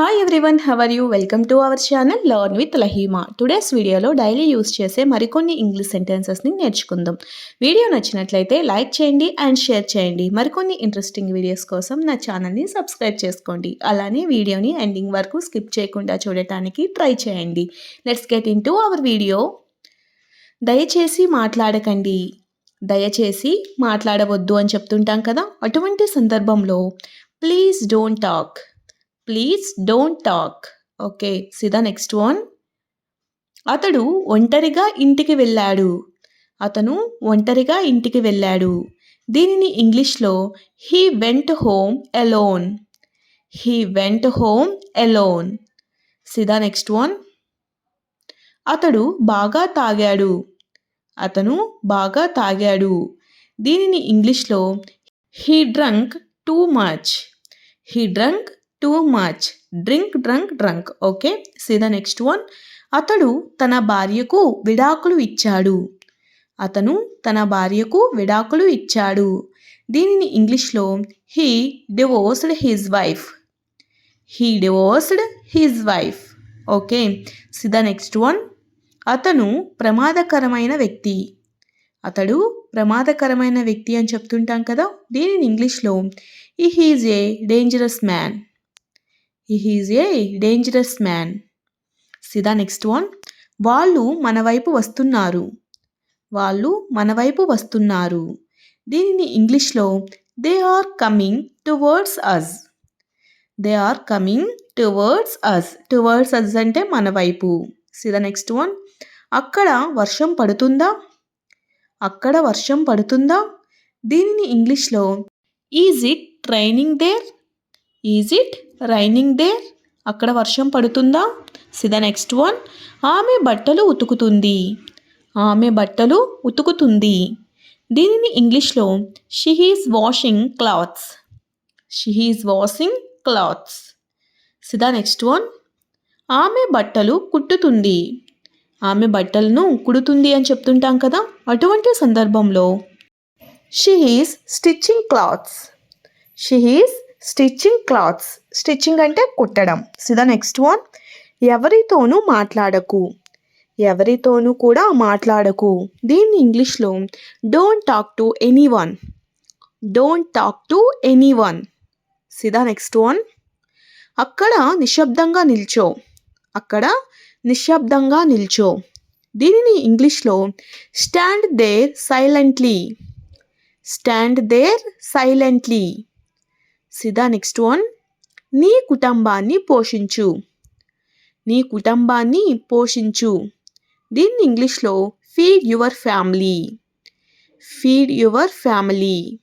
Hi everyone how are you welcome to our channel learn with Lahima today's వీడియోలో daily use చేసే మరికొన్ని English సెంటెన్సెస్ని నేర్చుకుందాం. Video నచ్చినట్లయితే like చేయండి అండ్ షేర్ చేయండి. మరికొన్ని ఇంట్రెస్టింగ్ వీడియోస్ కోసం నా ఛానల్ని సబ్స్క్రైబ్ చేసుకోండి. అలానే వీడియోని ఎండింగ్ వరకు స్కిప్ చేయకుండా చూడటానికి ట్రై చేయండి. Let's get into our video దయచేసి మాట్లాడకండి. దయచేసి మాట్లాడవద్దు అని చెప్తుంటాం కదా? అటువంటి సందర్భంలో please don't talk please don't talk okay see the next one అతడు ఒంటరిగా ఇంటికి వెళ్ళాడు. అతను ఒంటరిగా ఇంటికి వెళ్ళాడు. దీనిని ఇంగ్లీష్లో he went home alone he went home alone see the next one అతడు బాగా తాగాడు. అతను బాగా తాగాడు. దీనిని ఇంగ్లీష్లో he drunk too much he drunk too much drink drunk drunk okay see the next one అతడు తన భార్యకు విడాకులు ఇచ్చాడు. అతను తన భార్యకు విడాకులు ఇచ్చాడు. దీనిని ఇంగ్లీష్లో he divorced his wife he divorced his wife okay see the next one అతను ప్రమాదకరమైన వ్యక్తి. అతడు ప్రమాదకరమైన వ్యక్తి అని చెప్తుంటాం కదా? దీనిని ఇంగ్లీష్లో ఈ he's a dangerous man he is a dangerous man see the next one వాళ్ళు మన వైపు వస్తున్నారు. వాళ్ళు మన వైపు వస్తున్నారు. దీనిని ఇంగ్లీష్లో they are coming towards us they are coming towards us towards us అంటే మన వైపు. సిదా నెక్స్ట్ వన్ అక్కడ వర్షం పడుతుందా? అక్కడ వర్షం పడుతుందా? దీనిని ఇంగ్లీష్లో is it training there is it raining there అక్కడ వర్షం పడుతుందా? సిద నెక్స్ట్ వన్ ఆమె బట్టలు ఉతుకుతుంది. ఆమె బట్టలు ఉతుకుతుంది. దీనిని ఇంగ్లీష్లో she washing clothes she washing clothes సిదా next one ఆమె బట్టలు కుట్టుతుంది. ఆమె బట్టలను కుడుతుంది అని చెప్తుంటాం కదా? అటువంటి సందర్భంలో she stitching clothes she stitching clothes. Stitching అంటే కుట్టడం. సిదా నెక్స్ట్ వన్ ఎవరితోనూ మాట్లాడకు. ఎవరితోనూ కూడా మాట్లాడకు. దీన్ని ఇంగ్లీష్లో don't talk to anyone don't talk to anyone సిదా next one అక్కడ నిశ్శబ్దంగా నిల్చో. అక్కడ నిశ్శబ్దంగా నిల్చో. దీనిని ఇంగ్లీష్లో stand there silently stand there silently సిదా next one. నీ కుటుంబాన్ని పోషించు. నీ కుటుంబాన్ని పోషించు. దీన్ని ఇంగ్లీష్లో feed your family. Feed your family.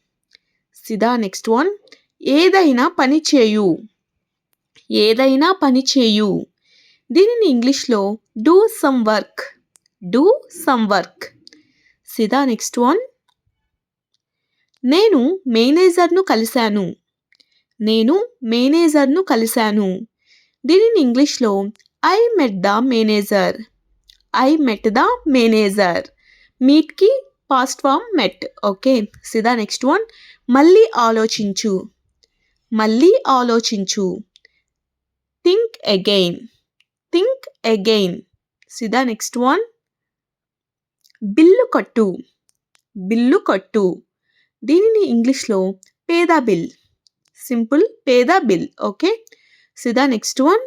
సిదా next one. ఏదైనా పని చేయు. ఏదైనా పని చేయు. దీనిని ఇంగ్లీష్లో do some work. Do some work. సిదా next one. నేను మేనేజర్ను కలిశాను. నేను మేనేజర్ను కలిశాను. దీనిని ఇంగ్లీష్లో I met the manager. I met the manager. మీట్కి past form met. Okay సిదా next one. మళ్ళీ ఆలోచించు. మళ్ళీ ఆలోచించు. Think again. Think again. సిదా next one. Bill కట్టు. బిల్లు కట్టు. దీనిని ఇంగ్లీష్లో pay the bill. Simple pay the bill okay? సిదా next one.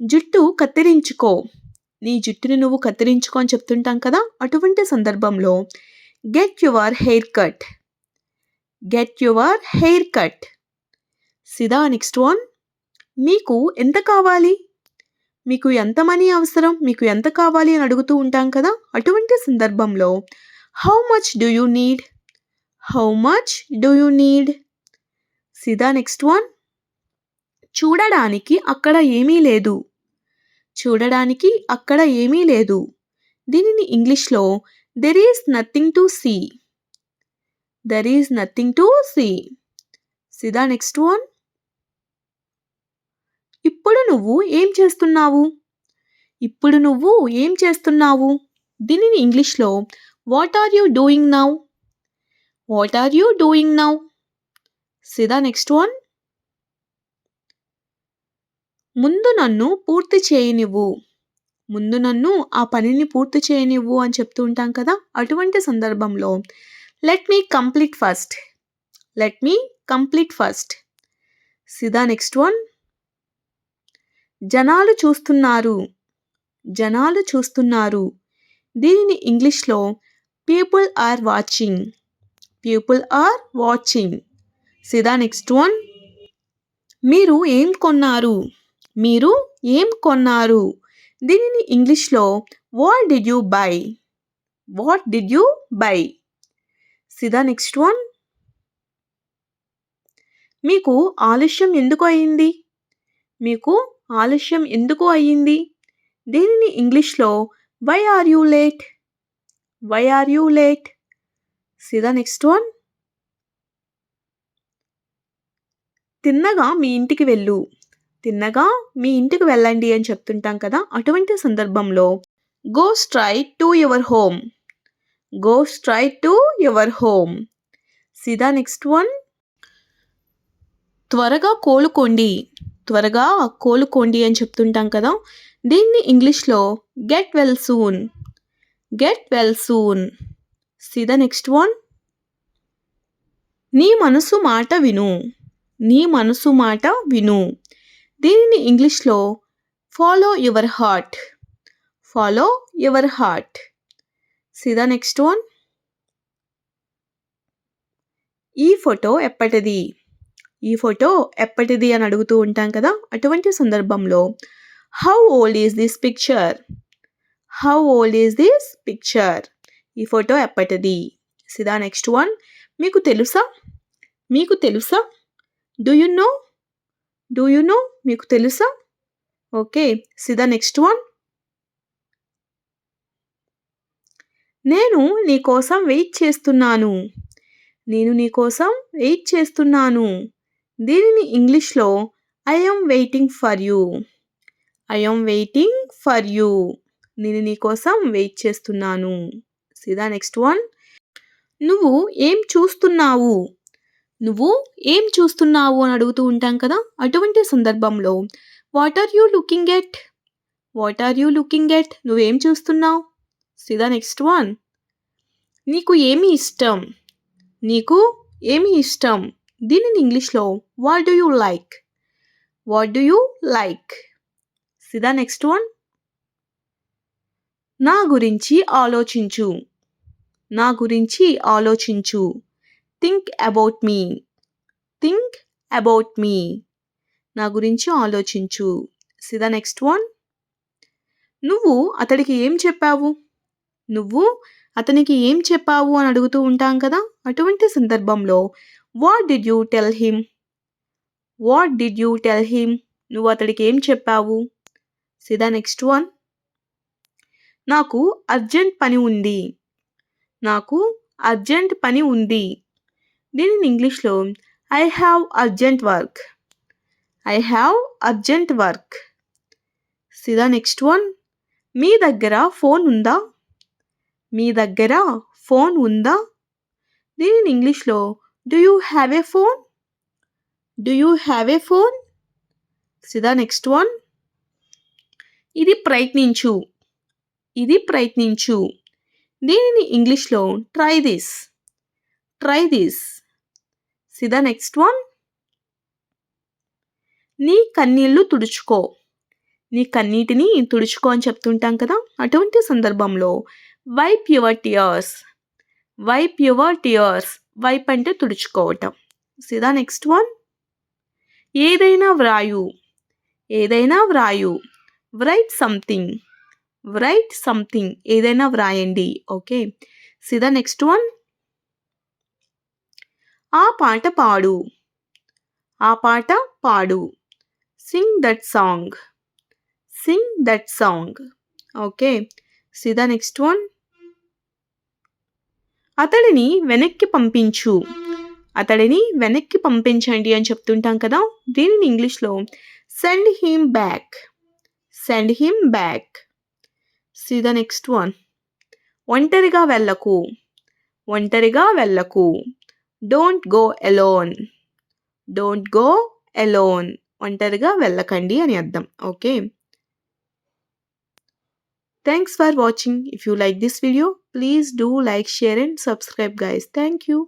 జుట్టు కత్తిరించుకో. నీ జుట్టుని నువ్వు కత్తిరించుకో అని చెప్తుంటాం కదా అటువంటి సందర్భంలో get your hair cut get your hair cut సిదా next one. మీకు ఎంత కావాలి? మీకు ఎంత మనీ అవసరం? మీకు ఎంత కావాలి అని అడుగుతూ ఉంటాం కదా అటువంటి సందర్భంలో how much do you need how much do you need సిదా next one చూడడానికి అక్కడ ఏమీ లేదు. చూడడానికి అక్కడ ఏమీ లేదు. దీనిని ఇంగ్లీష్లో there is nothing to see there is nothing to see సిదా next one ఇప్పుడు నువ్వు ఏం చేస్తున్నావు? ఇప్పుడు నువ్వు ఏం చేస్తున్నావు? దీనిని ఇంగ్లీష్లో what are you doing now what are you doing now సిదా next one ముందు నన్ను పూర్తి చేయనివ్వు. ముందు నన్ను ఆ పనిని పూర్తి చేయనివ్వు అని చెప్తూ ఉంటాం కదా అటువంటి సందర్భంలో let me complete first let me complete first సిదా next one జనాలు చూస్తున్నారు. జనాలు చూస్తున్నారు. దీనిని ఇంగ్లీష్లో people are watching people are watching సిదా next one మీరు ఏం కొన్నారు? మీరు ఏం కొన్నారు? దీనిని ఇంగ్లీష్లో what did you buy what did you buy సిదా next one మీకు ఆలస్యం ఎందుకు అయింది? మీకు ఆలస్యం ఎందుకు అయ్యింది దీనిని ఇంగ్లీష్లో why are you late why are you late సిదా next one తిన్నగా మీ ఇంటికి వెళ్ళు. తిన్నగా మీ ఇంటికి వెళ్ళండి అని చెప్తుంటాం కదా అటువంటి సందర్భంలో go straight to your home go straight to your home సీదా నెక్స్ట్ వన్ త్వరగా కోలుకోండి. త్వరగా కోలుకోండి అని చెప్తుంటాం కదా దీన్ని ఇంగ్లీష్లో get well soon get well soon సీదా నెక్స్ట్ వన్ నీ మనసు మాట విను. నీ మనసు మాట విను. దీనిని ఇంగ్లీష్లో follow your heart follow your heart సిదా next one ఈ ఫోటో ఎప్పటిది? ఈ ఫోటో ఎప్పటిది అని అడుగుతూ ఉంటాం కదా అటువంటి సందర్భంలో how old is this picture how old is this picture ఈ ఫోటో ఎప్పటిది? సిదా నెక్స్ట్ వన్ మీకు తెలుసా? మీకు తెలుసా? Do you know do you know మీకు తెలుసా? ఓకే సిదా నెక్స్ట్ వన్ నేను నీ కోసం వెయిట్ చేస్తున్నాను. నేను నీ కోసం వెయిట్ చేస్తున్నాను. దీనిని ఇంగ్లీష్లో I am waiting for you I am waiting for you నేను నీ కోసం వెయిట్ చేస్తున్నాను. సిదా నెక్స్ట్ వన్ నువ్వు ఏం చూస్తున్నావు? నువ్వు ఏం చూస్తున్నావు అని అడుగుతూ ఉంటాం కదా? అటువంటి సందర్భంలో what are you looking at what are you looking at నువ్వేం చూస్తున్నావు? సిదా నెక్స్ట్ వన్ నీకు ఏమి ఇష్టం? నీకు ఏమి ఇష్టం? దీనిని ఇంగ్లీష్లో what do you like what do you like సిదా next one నా గురించి ఆలోచించు. నా గురించి ఆలోచించు. Think about me think about me నా గురించి ఆలోచించు. సిదా నెక్స్ట్ వన్ నువ్వు అతడికి ఏం చెప్పావు? నువ్వు అతనికి ఏం చెప్పావు అని అడుగుతూ ఉంటాం కదా? అటువంటి సందర్భంలో what did you tell him what did you tell him నువ్వు అతడికి ఏం చెప్పావు? సిదా నెక్స్ట్ వన్ నాకు అర్జెంట్ పని ఉంది. నాకు అర్జెంట్ పని ఉంది. దీనిని ఇంగ్లీష్లో I have urgent work. I have urgent work. సిదా next one. మీ దగ్గర ఫోన్ ఉందా? మీ దగ్గర ఫోన్ ఉందా? దీనిని ఇంగ్లీష్లో do you have a phone? Do you have a phone? సిదా next one. ఇది ప్రయత్నించు. ఇది ప్రయత్నించు. దీనిని ఇంగ్లీష్లో try this. Try this. సిదా next one నీ కన్నీళ్ళు తుడుచుకో. నీ కన్నీటిని తుడుచుకో అని చెప్తుంటాం కదా అటువంటి సందర్భంలో wipe your tears wipe your tears wipe అంటే తుడుచుకోవటం. సిదా నెక్స్ట్ వన్ ఏదైనా వ్రాయు. ఏదైనా వ్రాయు. వ్రైట్ సంథింగ్ వ్రైట్ సంథింగ్ ఏదైనా వ్రాయండి. ఓకే సిదా నెక్స్ట్ వన్ ఆ పాట పాడు. ఆ పాట పాడు. Sing that song sing that song okay సిదా next one అతడిని వెనక్కి పంపించు. అతడిని వెనక్కి పంపించండి అని చెప్తుంటాం కదా? దీనిని ఇంగ్లీష్లో send him back send him back సిదా next one ఒంటరిగా వెళ్ళకు. ఒంటరిగా వెళ్ళకు. Don't go alone don't go alone ఒంటరిగా వెళ్ళకండి అని అర్థం. Okay. Thanks for watching. If you like this video please do like, share and subscribe guys. Thank you.